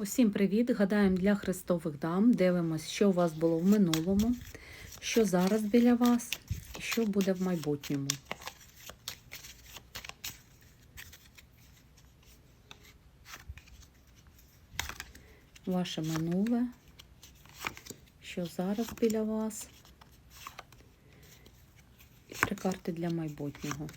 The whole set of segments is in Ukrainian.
Усім привіт! Гадаємо для Христових дам. Дивимось, що у вас було в минулому, що зараз біля вас і що буде в майбутньому. Ваше минуле, що зараз біля вас. І три карти для майбутнього.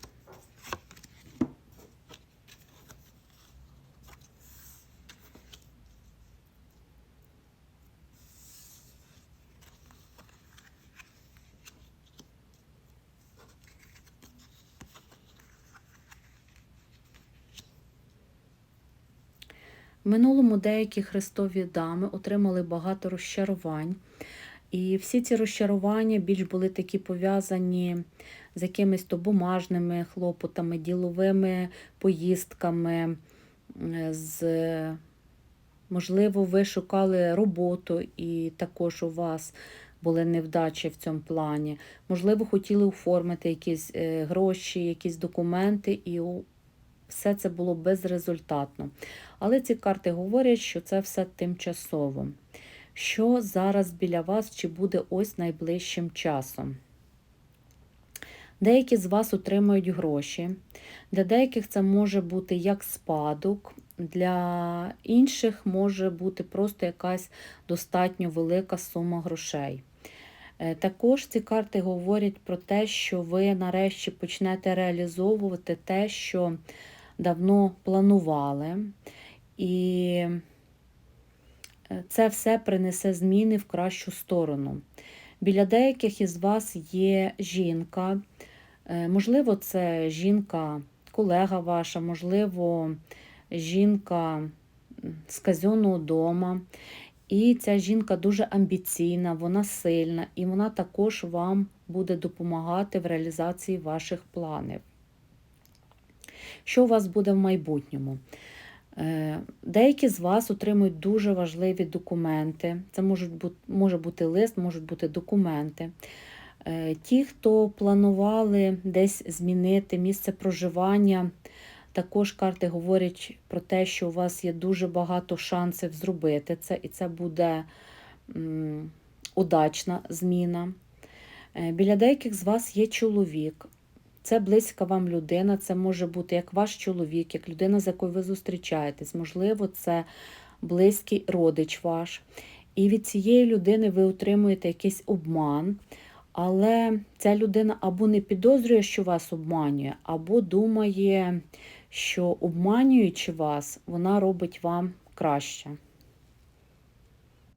Минулому деякі христові дами отримали багато розчарувань. І всі ці розчарування більш були такі пов'язані з якимись то бумажними хлопотами, діловими поїздками. з Можливо, ви шукали роботу, і також у вас були невдачі в цьому плані. Можливо, хотіли оформити якісь е, гроші, якісь документи, і все це було безрезультатно. Але ці карти говорять, що це все тимчасово. Що зараз біля вас чи буде ось найближчим часом? Деякі з вас отримають гроші. Для деяких це може бути як спадок, для інших може бути просто якась достатньо велика сума грошей. Е, Також ці карти говорять про те, що ви нарешті почнете реалізовувати те, що давно планували. І е, це все принесе зміни в кращу сторону. Біля деяких із вас є жінка. Е, Можливо, це жінка, колега ваша, можливо, жінка з казенного дома. І ця жінка дуже амбіційна, вона сильна, і вона також вам буде допомагати в реалізації ваших планів. Що у вас буде в майбутньому? Е, Деякі з вас отримують дуже важливі документи. Це можуть бути, може бути лист, можуть бути документи. Е, Ті, хто планували десь змінити місце проживання, також карти говорять про те, що у вас є дуже багато шансів зробити це, і це буде удачна зміна. Е, Біля деяких з вас є чоловік. Це близька вам людина, це може бути як ваш чоловік, як людина, з якою ви зустрічаєтесь. Можливо, це близький родич ваш. І від цієї людини ви отримуєте якийсь обман, але ця людина або не підозрює, що вас обманює, або думає, що обманюючи вас, вона робить вам краще.